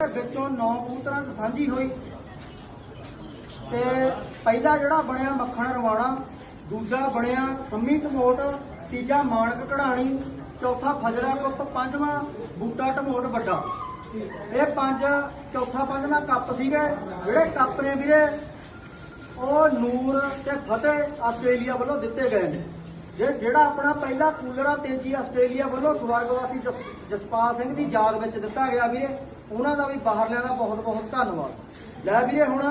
ਵਿੱਚੋਂ ਨੌ ਕਬੂਤਰਾਂ 'ਚ ਸਾਂਝੀ ਹੋਈ। ਤੇ ਪਹਿਲਾ ਜਿਹੜਾ ਬਣਿਆ ਮੱਖਣ ਰਵਾਣਾ, ਦੂਜਾ ਬਣਿਆ ਸੰਮੀ ਟਮੋਟ, ਤੀਜਾ ਮਾਨਕ ਕਢਾਣੀ, ਚੌਥਾ ਫਜਰਾ ਕੁੱਪ, ਪੰਜਵਾਂ ਬੂਟਾ ਟਮੋਟ ਵੱਡਾ। ਇਹ ਪੰਜ, ਚੌਥਾ, ਪੰਜਵਾਂ ਕੱਪ ਸੀਗੇ। ਜਿਹੜੇ ਕੱਪ ਨੇ ਵੀਰੇ, ਉਹ ਨੂਰ ਤੇ ਫਤਿਹ ਆਸਟ੍ਰੇਲੀਆ ਵੱਲੋਂ ਦਿੱਤੇ ਗਏ ਨੇ। ਜੇ ਜਿਹੜਾ ਆਪਣਾ ਪਹਿਲਾ ਕੂਲਰ ਆ ਤੇਜੀ ਆਸਟ੍ਰੇਲੀਆ ਵੱਲੋਂ ਸਵਰਗਵਾਸੀ ਜਸਪਾਲ ਸਿੰਘ ਦੀ ਯਾਦ ਵਿੱਚ ਦਿੱਤਾ ਗਿਆ ਵੀਰੇ। ਉਹਨਾਂ ਦਾ ਵੀ ਬਾਹਰਲਿਆਂ ਦਾ ਬਹੁਤ ਬਹੁਤ ਧੰਨਵਾਦ। ਲੈ ਵੀਰੇ, ਹੁਣ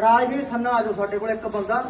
ਰਾਜਵੀਰ ਸੰਨਾ ਆਜੋ ਸਾਡੇ ਕੋਲ, ਇੱਕ ਬੰਦਾ।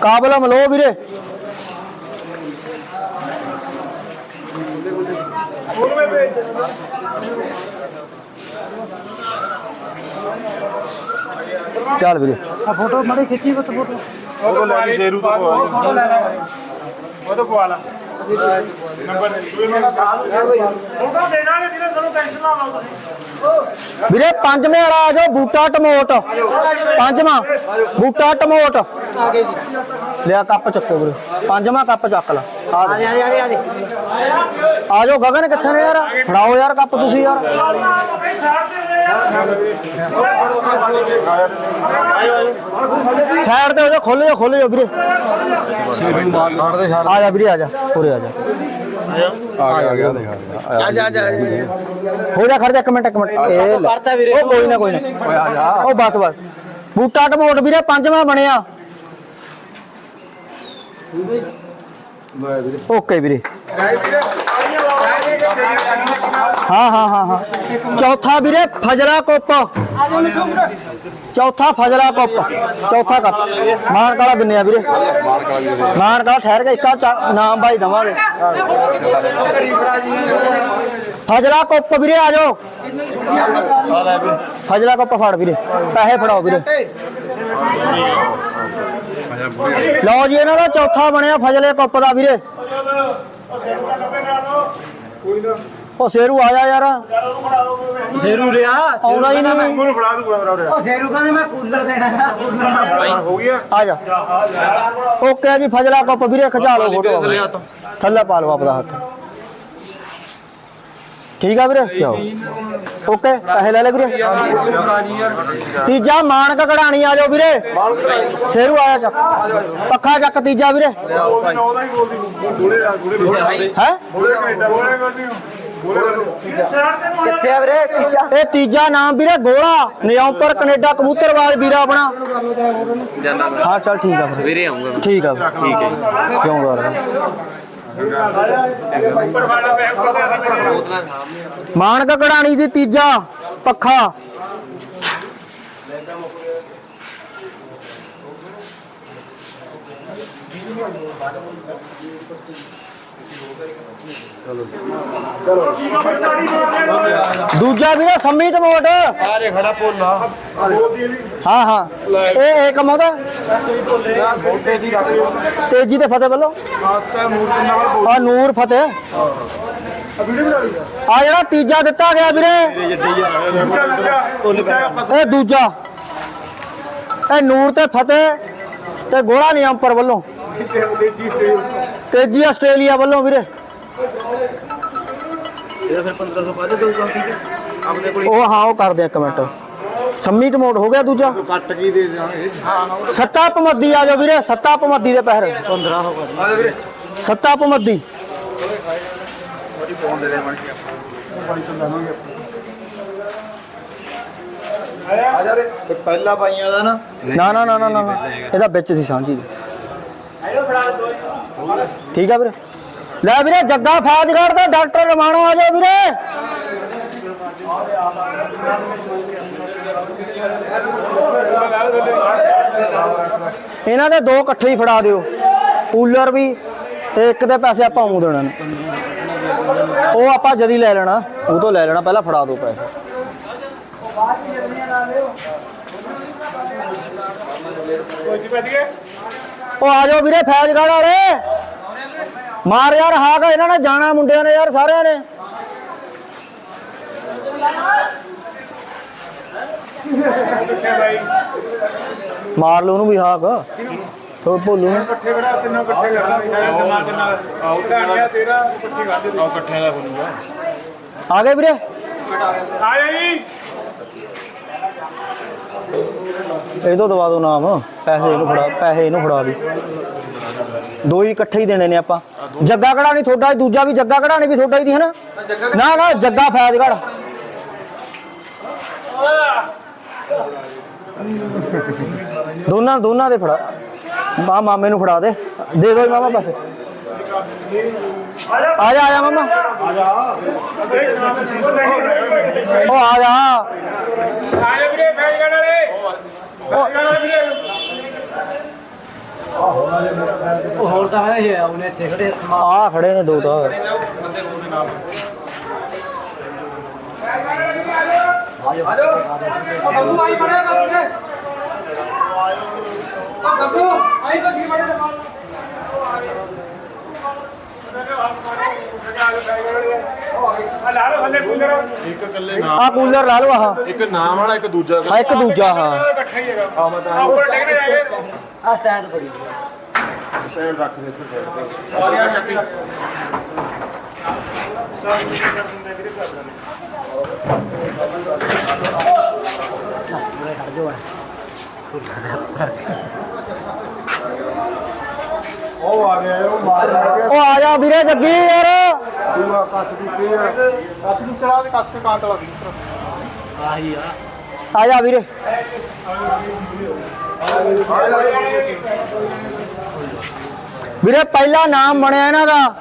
ਕਾਬਲ ਮਲੋ ਵੀਰੇ। ਚੱਲ ਵੀਰੇ। ਆ ਫੋਟੋ ਮੜੇ ਖਿੱਚੀ ਬਤ ਫੋਟੋ। ਉਹ ਤੋਂ ਲੈ ਸ਼ੇਰੂ ਤੋਂ ਪਵਾ ਲਈ। ਉਹ ਤੋਂ ਪਵਾ ਲਾ। ਨੰਬਰ ਦੂਏ ਮਿੰਟ ਫੋਟੋ ਦੇ ਦਾਂਗੇ ਵੀਰੇ ਤੁਹਾਨੂੰ ਟੈਨਸ਼ਨ ਨਾ ਲਓ ਤੁਸੀਂ ਵੀਰੇ ਪੰਜਵੇਂ ਵਾਲਾ ਆ ਜਾਓ, ਬੂਟਾ ਟਮੋਟ। ਪੰਜਵਾਂ, ਬੂਟਾ ਟਮੋਟ। ਲਿਆ ਕੱਪ ਚੱਕੋ ਵੀਰੇ। ਪੰਜਵਾਂ ਕੱਪ ਚੱਕ ਲਾ। ਆ ਆ ਆ ਜਾਓ, ਗਗਨ, ਕਿੱਥੇ ਨੇ ਯਾਰ? ਫੜਾਓ ਯਾਰ ਕੱਪ ਤੁਸੀਂ ਯਾਰ। ਸਾਈਡ ਤੇ ਹੋ ਜਾ ਖੋਲ ਜਾ ਖੋਲ ਜਾ ਵੀਰੇ। ਆ ਜਾ ਵੀਰੇ, ਆ ਜਾ। ਉਰੇ ਆ ਜਾ। ਆ ਗਿਆ ਆ ਗਿਆ ਦੇਖ ਹੋ ਜਾ ਖੜ ਜਾ ਇੱਕ ਮਿੰਟ ਇੱਕ ਮਿੰਟ। ਇਹ ਕਰਤਾ ਵੀਰੇ। ਉਹ ਕੋਈ ਨਾ ਕੋਈ ਨਾ। ਓਏ ਆ ਜਾ। ਉਹ ਬਸ ਬਸ। ਬੂਟਾ ਟਮੋਟ ਵੀਰੇ ਪੰਜਵਾਂ ਬਣਿਆ। ਓਕੇ ਵੀਰੇ। ਹਾਂ ਹਾਂ ਹਾਂ ਹਾਂ। ਚੌਥਾ ਵੀਰੇ ਫਜਰਾ ਕੁੱਪ। ਚੌਥਾ ਫਜਰਾ ਕੁੱਪ। ਚੌਥਾ ਕੱਪ। ਮਾਨ ਕਾਲਾ ਦਿੰਨੇ ਆ ਵੀਰੇ? ਮਾਨ ਕਾਲਾ ਠਹਿਰ ਕੇ ਇੱਕਾ ਨਾਮ ਭਾਈ ਦਵਾਂਗੇ। ਫਜਰਾ ਕੁੱਪ ਵੀਰੇ, ਆ ਜਾਓ। ਫਜਰਾ ਕੁੱਪ ਫੜ ਵੀਰੇ। ਪੈਸੇ ਫੜਾਓ ਵੀਰੇ। ਲਓ ਜੀ, ਇਹਨਾਂ ਦਾ ਚੌਥਾ ਬਣਿਆ ਫਜਲੇ ਕੁੱਪ ਦਾ ਵੀਰੇ। ਉਹ ਸੇਰੂ ਆ ਜਾ ਯਾਰ। ਜ਼ਰੂਰ ਆ ਆਉਂਦਾ ਹੀ ਨਹੀਂ। ਮੈਨੂੰ ਫੜਾ ਦੂਗਾ ਮੇਰਾ ਉਹ ਜ਼ੇਰੂ ਕਹਿੰਦੇ ਮੈਂ ਕੂਲਰ ਦੇਣਾ ਕੂਲਰ ਹੋ ਗਿਆ। ਆ ਜਾ। ਓਕੇ ਜੀ ਫਜਲਾ ਕੁੱਪ ਵੀਰੇ ਖਚਾ ਲਓ ਫੋਟੋ। ਥੱਲੇ ਪਾ ਲਓ ਆਪਦਾ ਹੱਥ। ਠੀਕ ਆ ਵੀਰੇ? ਜਾਓ ਓਕੇ ਪੈਸੇ ਲੈ ਲੈ ਵੀਰੇ। ਤੀਜਾ ਮਾਨਕ ਕਢਾਣੀ ਆ ਜਾਓ ਵੀਰੇ। ਸੇਰੂ ਆਇਆ ਚੱਕ। ਪੱਖਾ ਚੱਕ ਤੀਜਾ ਵੀਰੇ। ਉਹਦਾ ਹੀ? ਬੋਲਦੀ ਗੋਲੇ ਦਾ ਗੋਲੇ ਬੋਲੇ ਹੈ ਗੋਲੇ ਕੈਨੇਡਾ ਗੋਲੇ ਕਰਦੀ ਕਿੱਥੇ ਆ ਵੀਰੇ? ਤੀਜਾ। ਇਹ ਤੀਜਾ ਨਾਮ ਵੀਰੇ ਗੋਲਾ। ਨਿਯਮਪਰ ਕੈਨੇਡਾ ਕਬੂਤਰਵਾਜ ਵੀਰਾ ਆਪਣਾ ਹਾਂ ਚੱਲ ਠੀਕ ਆ ਫਿਰ ਸਵੇਰੇ ਆਉਂਗਾ ਠੀਕ ਆ ਠੀਕ ਹੈ ਕਿਉਂ ਕਰ ਮਾਨਕ ਕਢਾਣੀ ਜੀ ਤੀਜਾ ਪੱਖਾ। ਦੂਜਾ ਵੀਰੇ ਸੰਮੀ ਟਮੋਟ। ਆਰੇ ਖੜਾ ਪੋਲਾ ਹਾਂ ਹਾਂ। ਇਹ ਇਹ ਕੰਮ ਉਹਦਾ? ਤੇਜੀ ਤੇ ਫਤਿਹ ਵੱਲੋਂ? ਆ ਨੂਰ ਫਤਿਹ। ਆ ਜਿਹੜਾ ਤੀਜਾ ਦਿੱਤਾ ਗਿਆ ਵੀਰੇ। ਇਹ ਦੂਜਾ। ਇਹ ਨੂਰ ਤੇ ਫਤਿਹ ਤੇ ਗੋਲਾ ਨਿਯਮਪਰ ਵੱਲੋਂ। ਤੇਜੀ ਆਸਟ੍ਰੇਲੀਆ ਵੱਲੋਂ ਵੀਰੇ। ਇਹ ਫਿਰ 1500 ਬਾਅਦ ਦਊਗਾ ਠੀਕ ਹੈ। ਆਪਣੇ ਕੋਲ ਉਹ ਹਾਂ ਉਹ ਕਰਦੇ ਆ ਇੱਕ ਮਿੰਟ। ਸੰਮੀ ਟਮੋਟ ਹੋ ਗਿਆ ਦੂਜਾ। ਕੱਟ ਕੀ ਦੇ ਦੇਵਾਂਗੇ। ਹਾਂ ਸੱਤਾ ਪਮੱਦੀ ਆ ਜਾਓ ਵੀਰੇ ਸੱਤਾ ਪਮੱਦੀ ਦੇ ਪਹਿਰ। 15 ਹੋ ਗਿਆ ਵੀਰੇ। ਸੱਤਾ ਪਮੱਦੀ ਉਹਦੀ ਫੋਨ ਦੇ ਦੇ ਬਣ ਕੇ ਆਪਾਂ ਤੇ ਪਹਿਲਾ ਪਾਈਆਂ ਦਾ ਨਾ। ਨਾ ਨਾ ਨਾ ਨਾ ਨਾ ਨਾ। ਇਹਦਾ ਵਿੱਚ ਸੀ ਸਾਂਝੀ। ਠੀਕ ਆ ਵੀਰੇ। ਲੈ ਵੀਰੇ, ਜੱਗਾ ਫਾਜ਼ਗੜ ਦਾ ਡਾਕਟਰ ਰਮਾਣਾ ਆ ਜਾਓ ਵੀਰੇ। ਇਹਨਾਂ ਦੇ ਦੋ ਇਕੱਠੇ ਹੀ ਫੜਾ ਦਿਓ। ਕੂਲਰ ਵੀ ਤੇ ਇੱਕ ਦੇ ਪੈਸੇ ਆਪਾਂ ਉਹ ਦੇਣਾ ਨੇ। ਉਹ ਆਪਾਂ ਜਦੀ ਲੈ ਲੈਣਾ, ਉਹ ਤੋਂ ਲੈ ਲੈਣਾ, ਪਹਿਲਾਂ ਫੜਾ ਦਿਓ ਪੈਸੇ। ਉਹ ਆ ਜਾਓ ਵੀਰੇ ਫੈਜ਼ਗੜ ਵਾਲੇ। ਮਾਰ ਯਾਰ ਹਾਕ ਇਹਨਾਂ ਨੇ ਜਾਣਾ ਮੁੰਡਿਆਂ ਨੇ ਯਾਰ ਸਾਰਿਆਂ ਨੇ। ਮਾਰ ਲਓ ਉਹਨੂੰ ਵੀ ਹਾਕ ਥੋ ਭੋਲੂ ਨੂੰ। ਇਕੱਠੇ ਖੜਾ ਤਿੰਨੋਂ ਇਕੱਠੇ ਕਰਾਂਗੇ ਸਾਰੇ ਜਮਾ ਦੇ ਨਾਲ। ਆਉ ਧਾਣਿਆ ਤੇਰਾ ਇਕੱਠੇ ਕਰਦੇ ਆਉ ਇਕੱਠਿਆਂ ਦਾ ਬਣੂਗਾ ਆ ਗਏ ਵੀਰੇ। ਆ ਜਾ। ਜੀ ਇਹ ਤੋਂ ਦਵਾ ਦਿਓ ਨਾਮ। ਪੈਸੇ ਇਹਨੂੰ ਫੜਾ ਪੈਸੇ ਇਹਨੂੰ ਫੜਾ ਦੀ। ਦੋ ਹੀ ਇਕੱਠੇ ਹੀ ਦੇਣੇ ਨੇ ਆਪਾਂ। ਜੱਗਾ ਕਢਾਣੀ ਤੁਹਾਡਾ ਹੀ, ਦੂਜਾ ਵੀ ਜੱਗਾ ਕਢਾਣੀ ਵੀ ਤੁਹਾਡਾ ਹੀ ਦੀ ਹੈ ਨਾ? ਨਾ ਨਾ ਜੱਗਾ ਫੈਜ਼ਗੜ ਦੋਨਾਂ ਦੋਨਾਂ ਦੇ ਫੜਾ। ਮਾ ਮਾਮੇ ਨੂੰ ਫੜਾ ਦੇ। ਦੇ ਦੋ ਮਾਮਾ ਬਸ। ਆ ਜਾ ਆ ਜਾ ਮਾਮਾ। ਉਹ ਆ ਜਾ। ਆ ਜਾ ਵੀਰੇ ਬੈਠ ਗੜ ਵਾਲੇ ਗੜ ਵਾਲੇ ਵੀਰੇ। ਆ ਖੜੇ ਨੇ ਦੋ ਤਾਂ ਬੱਬੂ ਆਈ ਬੜਿਆ ਬੱਬੂ ਉਹ ਬੱਬੂ ਆਈ ਬੱਗੀ ਬੜਿਆ ਆ ਲਾ ਲਓ ਥੱਲੇ ਕੂਲਰ ਇੱਕ ਇਕੱਲੇ ਨਾਮ ਆ ਕੂਲਰ ਲਾ ਲਓ ਆਹ। ਇੱਕ ਨਾਮ ਵਾਲਾ ਇੱਕ ਦੂਜਾ ਆ ਇੱਕ ਦੂਜਾ ਹਾਂ। ਇਕੱਠਾ ਹੀ ਹੈਗਾ ਆ। ਮਤ ਉੱਪਰ ਟੇਕਣੇ ਜਾਏਗੇ ਆ। ਸਟੈਂਡ ਪੜੀ ਸਾਈਡ ਰੱਖ ਦੇ। ਇੱਥੇ ਸਾਈਡ ਤੇ ਉਹ ਆ ਗਿਆ ਯਾਰ ਉਹ ਮਾਰ ਗਿਆ ਉਹ ਆ ਜਾ ਵੀਰੇ ਜੱਗੀ ਯਾਰ। ਆ। ਦੇ ਕਾਂਟ ਜਾ ਵੀਰੇ। ਵੀਰੇ ਪਹਿਲਾ ਨਾਮ ਬਣਿਆ ਇਹਨਾਂ ਦਾ।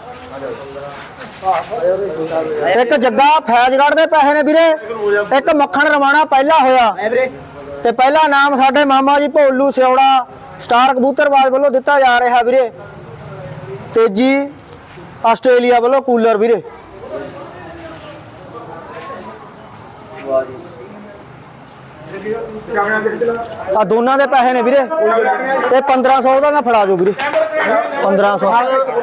ਇੱਕ ਜੱਗਾ ਫੈਜ਼ਗੜ ਦੇ ਪੈਸੇ ਨੇ ਵੀਰੇ। ਇੱਕ ਮੱਖਣ ਰਵਾਣਾ ਪਹਿਲਾ ਹੋਇਆ। ਤੇ ਪਹਿਲਾ ਨਾਮ ਸਾਡੇ ਮਾਮਾ ਜੀ ਭੋਲੂ ਸਿਉੜਾ ਸਟਾਰ ਕਬੂਤਰਬਾਜ਼ ਵੱਲੋਂ ਦਿੱਤਾ ਜਾ ਰਿਹਾ ਵੀਰੇ। ਤੇਜੀ ਆਸਟ੍ਰੇਲੀਆ ਵੱਲੋਂ ਕੂਲਰ ਵੀਰੇ। ਆ ਦੋਨਾਂ ਦੇ ਪੈਸੇ ਨੇ ਵੀਰੇ। ਤੇ 1500 ਦਾ ਨਾ ਫੜਾ ਦਿਓ ਵੀਰੇ। 1500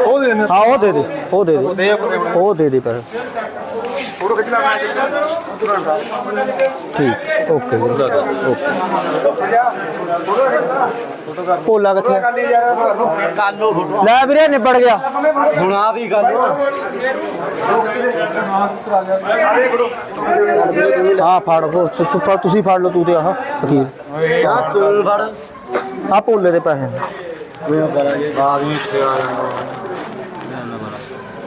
ਉਹ ਦੇ ਹਾਂ ਉਹ ਦੇ ਦੇ ਉਹ ਦੇ ਦੇ। ਉਹ ਦੇ ਦੇ ਪੈਸੇ। ਫੋਟੋ ਖਿੱਚ ਲਾ ਮੈਂ ਠੀਕ ਓਕੇ ਓਕੇ। ਭੋਲਾ ਕਿੱਥੇ ਆ? ਲੈ ਵੀਰੇ ਨਿਬੜ ਗਿਆ। ਹੁਣ ਆ ਵੀ ਗੱਲ। ਆ ਫੜ ਉਹ ਸ- ਤੂੰ ਫੜ- ਤੁਸੀਂ ਫੜ ਲਓ ਤੂੰ ਤੇ ਆਹ ਫਕੀਰ ਆ ਤੂੰ ਫੜ। ਆ ਭੋਲੇ ਦੇ ਪੈਸੇ ਇੱਥੇ ਆ ਜਾਂਦਾ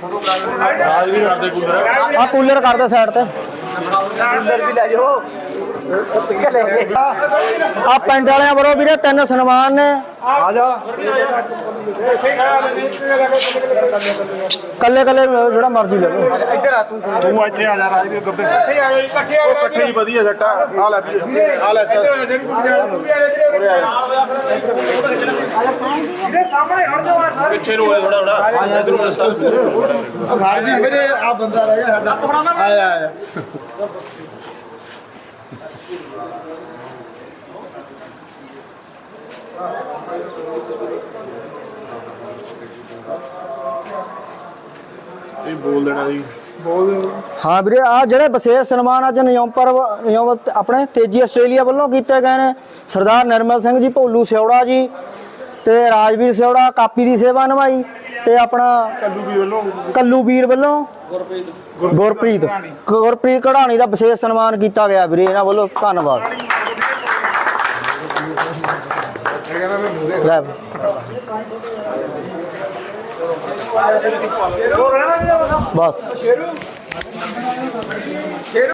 ਰਾਜ ਵੀ ਕਰਦੇ ਕੂਲਰ ਆ ਕੂਲਰ ਕਰ ਦੇ ਸਾਈਡ ਤੇ ਆ ਪਿੰਡ ਵਾਲਿਆਂ ਵੱਲੋਂ ਵੀਰੇ ਤਿੰਨ ਸਨਮਾਨ ਨੇ। ਆ ਜਾ। ਕੱਲੇ ਕੱਲੇ ਜਿਹੜਾ ਮਰਜ਼ੀ ਲੈ ਲਓ। ਤੂੰ ਇੱਥੇ ਆ ਜਾ ਰਾਜ ਵੀ ਗੱਬੇ ਇੱਥੇ ਆ ਜਾ ਜੀ, ਇਕੱਠੇ ਆ ਉਹ ਜਾ ਇਕੱਠੇ ਹੀ ਵਧੀਆ ਜੱਟਾ ਆ ਲੈ ਵੀ। ਆ ਲੈ ਸਰ। ਇਹਦੇ ਸਾਹਮਣੇ ਹਟ ਆ ਸਾਰੇ ਪਿੱਛੇ ਨੂੰ ਹੋਏ ਥੋੜਾ ਥੋੜਾ ਆ ਜਾ। ਇਧਰ ਨੂੰ ਸਰ। ਆ ਬੰਦਾ ਰਹਿ ਗਿਆ ਸਾਡਾ। ਆ ਜਾ ਆ ਜਾ। ਇਹ ਬੋਲ ਦੇਣਾ ਜੀ। ਹਾਂ ਵੀਰੇ ਆ ਜਿਹੜੇ ਵਿਸ਼ੇਸ਼ ਸਨਮਾਨ ਅੱਜ ਨਿਯਮ ਪਰ ਨਿਯਮ ਆਪਣੇ ਤੇਜੀ ਆਸਟ੍ਰੇਲੀਆ ਵੱਲੋਂ ਕੀਤੇ ਗਏ ਨੇ ਸਰਦਾਰ ਨਿਰਮਲ ਸਿੰਘ ਜੀ ਭੋਲੂ ਸਿਉੜਾ ਜੀ ਤੇ ਰਾਜਵੀਰ ਸਿਉੜਾ ਕਾਪੀ ਦੀ ਸੇਵਾ ਨਿਭਾਈ ਤੇ ਆਪਣਾ ਕੱਲੂ ਵੀ ਵੱਲੋਂ। ਕੱਲੂ ਵੀਰ ਵੱਲੋਂ ਗੁਰਪ੍ਰੀਤ। ਗੁਰਪ੍ਰੀਤ। ਕਢਾਣੀ ਦਾ ਵਿਸ਼ੇਸ਼ ਸਨਮਾਨ ਕੀਤਾ ਗਿਆ ਵੀਰੇ ਇਹਨਾਂ ਵੱਲੋਂ ਧੰਨਵਾਦ। ਬਸ।